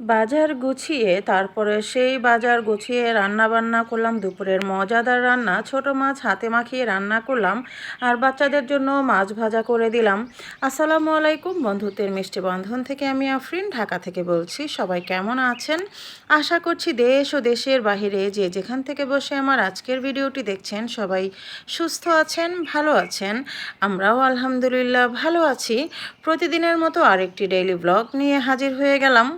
বাজার গুছিয়ে তারপরে সেই বাজার গুছিয়ে রান্না বান্না করলাম, দুপুরের মজাদার রান্না। ছোট মাছ হাতে মাখিয়ে রান্না করলাম আর বাচ্চাদের জন্য মাছ ভাজা করে দিলাম। আসসালামু আলাইকুম বন্ধুত্বের মিষ্টি বন্ধন থেকে আমি আফরিন, ঢাকা থেকে বলছি সবাই কেমন আছেন? আশা করছি দেশ ও দেশের বাহিরে যে যেখান থেকে বসে আমার আজকের ভিডিওটি দেখছেন সবাই সুস্থ আছেন, ভালো আছেন। আমরাও আলহামদুলিল্লাহ ভালো আছি। প্রতিদিনের মতো আরেকটি ডেইলি ব্লগ নিয়ে হাজির হয়ে গেলাম।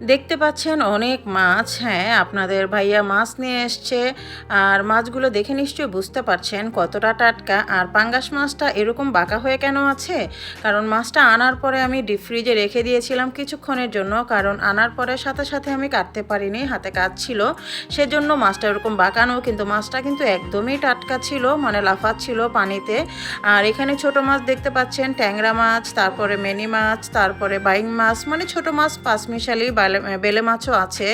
দেখতে পাচ্ছেন অনেক মাছ হ্যাঁ আপনাদের ভাইয়া মাছ নিয়ে এসছে। আর মাছগুলো দেখে নিশ্চয়ই বুঝতে পারছেন কতটা টাটকা। আর পাঙ্গাস মাছটা এরকম বাঁকা হয়ে কেন আছে? কারণ মাছটা আনার পরে আমি ডিপ ফ্রিজে রেখে দিয়েছিলাম কিছুক্ষণের জন্য, কারণ আনার পরে সাথে সাথে আমি কাটতে পারিনি, হাতে কাজ ছিল। সেজন্য মাছটা এরকম বাঁকানো, কিন্তু মাছটা কিন্তু একদমই টাটকা ছিল মানে লাফাচ্ছিল পানিতে। আর এখানে ছোট মাছ দেখতে পাচ্ছেন, ট্যাংরা মাছ, তারপরে মেনি মাছ, তারপরে বাইং মাছ মানে ছোট মাছ পাঁচমিশালি বেলে বেলে মাছও আছে,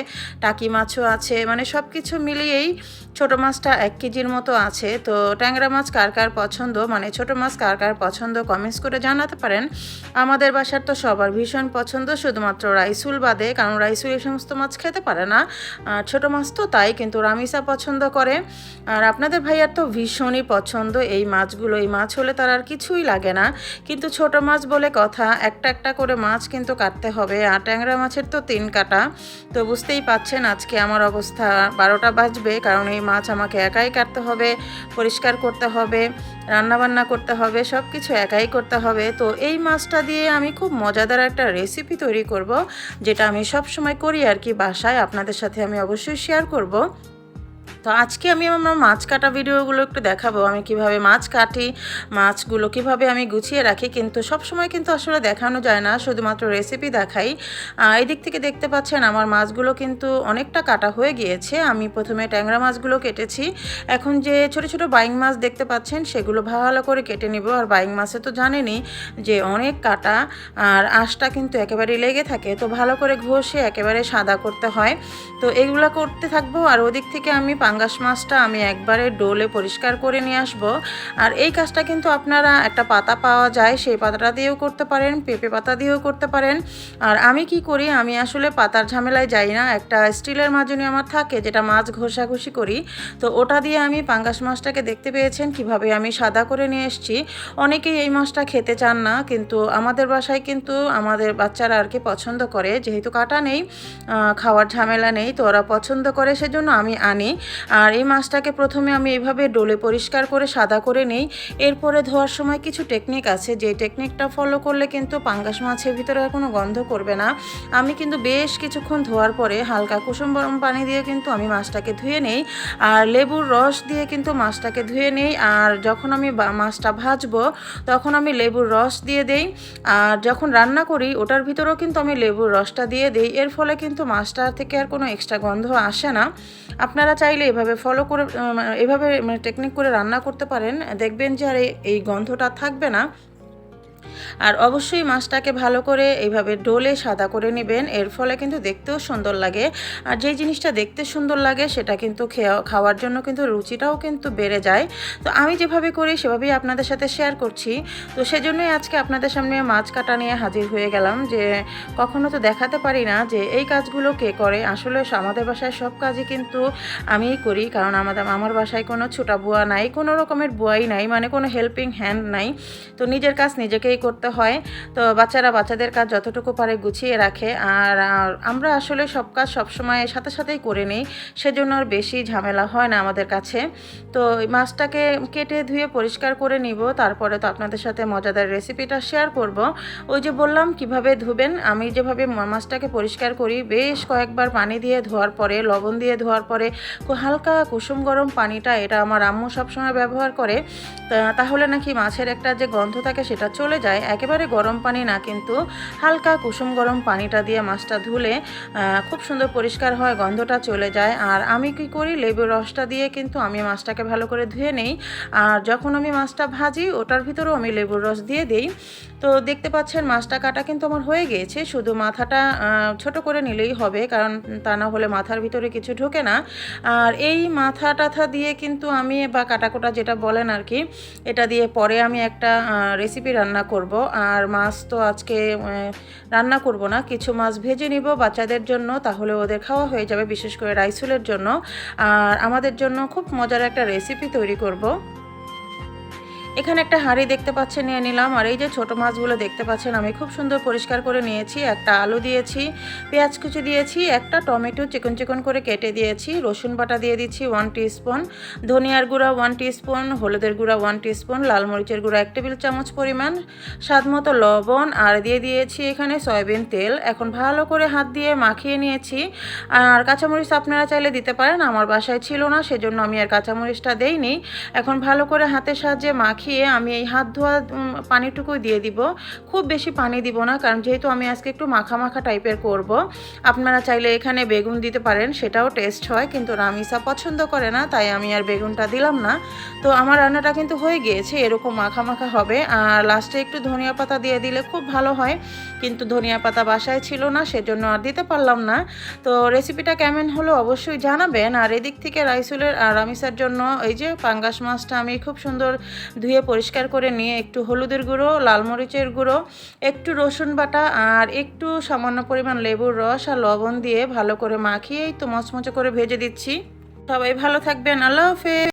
টাকি মাছও আছে মানে সব কিছু মিলিয়েই ছোট মাছটা এক কেজির মতো আছে। তো ট্যাংরা মাছ কার কার পছন্দ? মানে ছোট মাছ কার কার পছন্দ? কমেন্টস করে জানাতে পারেন। আমাদের বাসার তো সবার ভীষণ পছন্দ, শুধুমাত্র রাইসুল বাদে, কারণ রাইসুল এই সমস্ত মাছ খেতে পারে না। ছোট মাছ তো তাই, কিন্তু রামিসা পছন্দ করে। আর আপনাদের ভাইয়ার তো ভীষণই পছন্দ এই মাছগুলো। এই মাছ হলে তার আর কিছুই লাগে না। কিন্তু ছোট মাছ বলে কথা, একটা একটা করে মাছ কিন্তু কাটতে হবে। আর ট্যাংরা মাছের তো তিন কাটা। তো বুঝতেই পাচ্ছেন আজকে আমার অবস্থা বারোটা বাজবে, কারণ এই মাছ আমাকে একাই কাটতে হবে, পরিষ্কার করতে হবে, রান্নাবান্না করতে হবে সব কিছু একাই করতে হবে। তো এই মাছটা দিয়ে আমি খুব মজাদার একটা রেসিপি তৈরি করব, যেটা আমি সব সময় করি আর কি বাসায়। আপনাদের সাথে আমি অবশ্যই শেয়ার করব। তো আজকে আমি আমার মাছ কাটা ভিডিওগুলো একটু দেখাবো, আমি কীভাবে মাছ কাটি, মাছগুলো কীভাবে আমি গুছিয়ে রাখি, কিন্তু সব সময় কিন্তু আসলে দেখানো যায় না, শুধুমাত্র রেসিপি দেখাই। এই দিক থেকে দেখতে পাচ্ছেন আমার মাছগুলো কিন্তু অনেকটা কাটা হয়ে গিয়েছে, আমি প্রথমে ট্যাংরা মাছগুলো কেটেছি। এখন যে ছোট ছোট বাইং মাছ দেখতে পাচ্ছেন, সেগুলো ভালো করে কেটে নিব, আর বাইং মাছে তো জানেনই যে অনেক কাটা, আর আঁশটা কিন্তু একেবারে লেগে থাকে, তো ভালো করে ঘষে একেবারে সাদা করতে হয়। তো এগুলো করতে থাকব, আর ওদিক থেকে আমি পাঙ্গাস মাছটা আমি একবারে ডোলে পরিষ্কার করে নিয়ে আসব। আর এই কাজটা কিন্তু আপনারা একটা পাতা পাওয়া যায়, সেই পাতাটা দিয়েও করতে পারেন, পেঁপে পাতা দিয়েও করতে পারেন। আর আমি কি করি, আমি আসলে পাতার ঝামেলায় যাই না, একটা স্টিলের মাজনি আমার থাকে যেটা মাছ ঘষাঘষি করি। তো ওটা দিয়ে আমি পাঙ্গাস মাছটাকে দেখতে পেয়েছেন কীভাবে আমি সাদা করে নিয়ে এসেছি। অনেকেই এই মাছটা খেতে চান না, কিন্তু আমাদের বাসায় কিন্তু আমাদের বাচ্চারা আর কি পছন্দ করে। যেহেতু কাটা নেই খাওয়ার ঝামেলা নেই, তো ওরা পছন্দ করে, সেজন্য আমি আনি। আর এই মাছটাকে প্রথমে আমি এইভাবে ডোলে পরিষ্কার করে, সাদা করে নিই। এরপরে ধোয়ার সময় কিছু টেকনিক আছে। যে টেকনিকটা ফলো করলে কিন্তু পাঙ্গাস মাছের ভিতরে আর কোনো গন্ধ করবে না। আমি কিন্তু বেশ কিছুক্ষণ ধোয়ার পরে হালকা কুসুম গরম পানি দিয়ে কিন্তু আমি মাছটাকে ধুয়ে নেই। আর লেবুর রস দিয়ে কিন্তু মাছটাকে ধুয়ে নেই। আর যখন আমি মাছটা ভাজবো, তখন আমি লেবুর রস দিয়ে দেই। আর যখন রান্না করি, ওটার ভিতরেও কিন্তু আমি লেবুর রসটা দিয়ে দিই। এর ফলে কিন্তু মাছটা থেকে আর কোনো এক্সট্রা গন্ধ আসে না। আপনারা চাইলে এভাবে ফলো করে এভাবে মানে টেকনিক করে রান্না করতে পারেন, দেখবেন যে আর এই গন্ধটা থাকবে না। আর অবশ্যই মাছটাকে ভালো করে এইভাবে ডোলে সাদা করে নেবেন। এর ফলে কিন্তু দেখতেও সুন্দর লাগে। আর যেই জিনিসটা দেখতে সুন্দর লাগে, সেটা কিন্তু খাওয়ার জন্য কিন্তু রুচিটাও কিন্তু বেড়ে যায়। তো আমি যেভাবে করি, সেভাবেই আপনাদের সাথে শেয়ার করছি। তো সেজন্যই আজকে আপনাদের সামনে মাছ কাটা নিয়ে হাজির হয়ে গেলাম যে, কখনো তো দেখাতে পারি না যে, এই কাজগুলো কে করে। আসলে আমাদের বাসায় সব কাজই কিন্তু আমিই করি, কারণ আমাদের আমার বাসায় কোনো ছোটা বুয়া নাই, কোনো রকমের বুয়াই নাই মানে কোনো হেল্পিং হ্যান্ড নাই। তো নিজের কাজ নিজেকেই করতে হয়। তো বাচ্চারা বাচ্চাদের কাজ যতটুকু পারে গুছিয়ে রাখে। আর আমরা আসলে সব কাজ সবসময় সাথে সাথেই করে নিই। সেজন্য আর বেশি ঝামেলা হয় না আমাদের কাছে। তো মাছটাকে কেটে ধুয়ে পরিষ্কার করে নিব। তারপরে তো আপনাদের সাথে মজাদার রেসিপিটা শেয়ার করব। ওই যে বললাম, কীভাবে ধুবেন? আমি যেভাবে মাছটাকে পরিষ্কার করি, বেশ কয়েকবার পানি দিয়ে ধোয়ার পরে, লবণ দিয়ে ধোয়ার পরে হালকা কুসুম গরম পানিটা, এটা আমার আম্মু সবসময় ব্যবহার করে। তাহলে নাকি মাছের একটা যে গন্ধ থাকে, সেটা চলে যায়। একেবারে গরম পানি না, কিন্তু হালকা কুসুম গরম পানিটা দিয়ে মাছটা ধুলে খুব সুন্দর পরিষ্কার হয়, গন্ধটা চলে যায়। আর আমি কি করি, লেবুর রসটা দিয়ে কিন্তু আমি মাছটাকে ভালো করে ধুয়ে নেই। আর যখন আমি মাছটা ভাজি, ওটার ভিতরেও আমি লেবুর রস দিয়ে দিই। তো দেখতে পাচ্ছেন, মাছটা কাটা কিন্তু আমার হয়ে গিয়েছে। শুধু মাথাটা ছোট করে নিলেই হবে, কারণ তা না হলে মাথার ভিতরে কিছু ঢোকে না। আর এই মাথা টাথা দিয়ে কিন্তু আমি, বা কাটাকোটা যেটা বলেন আর কি, এটা দিয়ে পরে আমি একটা রেসিপি রান্না করব। আর মাছ তো আজকে রান্না করব না। কিছু মাছ ভেজে নিব বাচ্চাদের জন্য, তাহলে ওদের খাওয়া হয়ে যাবে, বিশেষ করে রাইসুলের জন্য। আর আমাদের জন্য খুব মজার একটা রেসিপি তৈরি করব। এখানে একটা হাঁড়ি দেখতে পাচ্ছেন, নিয়ে নিলাম। আর এই যে ছোট মাছগুলো দেখতে পাচ্ছেন, আমি খুব সুন্দর পরিষ্কার করে নিয়েছি। একটা আলু দিয়েছি, পেঁয়াজ কুচি দিয়েছি, একটা টমেটো চিকন চিকন করে কেটে দিয়েছি, রসুন বাটা দিয়ে দিচ্ছি ওয়ান স্পুন ধনিয়ার গুঁড়া ওয়ান স্পুন হলুদের গুঁড়া ওয়ান স্পুন লাল মরিচের গুঁড়া এক টেবিল চামচ পরিমাণ, স্বাদ মতো লবণ, আর দিয়ে দিয়েছি এখানে সয়াবিন তেল। এখন ভালো করে হাত দিয়ে মাখিয়ে নিয়েছি। আর কাঁচামরিচ আপনারা চাইলে দিতে পারেন, আমার বাসায় ছিল না, সেজন্য আমি আর কাঁচামরিচটা দেইনি। এখন ভালো করে হাতের সাহায্যে মাখিয়ে আমি এই হাত ধোয়া পানিটুকু দিয়ে দিব। খুব বেশি পানি দিব না, কারণ যেহেতু আমি আজকে একটু মাখা মাখা টাইপের করব, আপনারা চাইলে এখানে বেগুন দিতে পারেন, সেটাও টেস্ট হয়, কিন্তু রামিসা পছন্দ করে না, তাই আমি আর বেগুনটা দিলাম না। তো আমার রান্নাটা কিন্তু হয়ে গিয়েছে, এরকম মাখা মাখা হবে। আর লাস্টে একটু ধনিয়া পাতা দিয়ে দিলে খুব ভালো হয়, কিন্তু ধনিয়া পাতা বাসায় ছিল না, সেজন্য আর দিতে পারলাম না। তো রেসিপিটা কেমন হলো অবশ্যই জানাবেন। আর এদিক থেকে রাইসুলের আর রামিসার জন্য এই যে পাঙ্গাস মাছটা আমি খুব সুন্দর ধুয়ে পরিষ্কার করে নিয়ে একটু হলুদের গুঁড়ো, লাল মরিচের গুঁড়ো, একটু রসুন বাটা আর একটু সামান্য পরিমাণ লেবুর রস আর লবণ দিয়ে ভালো করে মাখিয়েই তো মচমচে করে ভেজে দিচ্ছি। সবাই ভালো থাকবেন। আল্লাহ হাফেজ।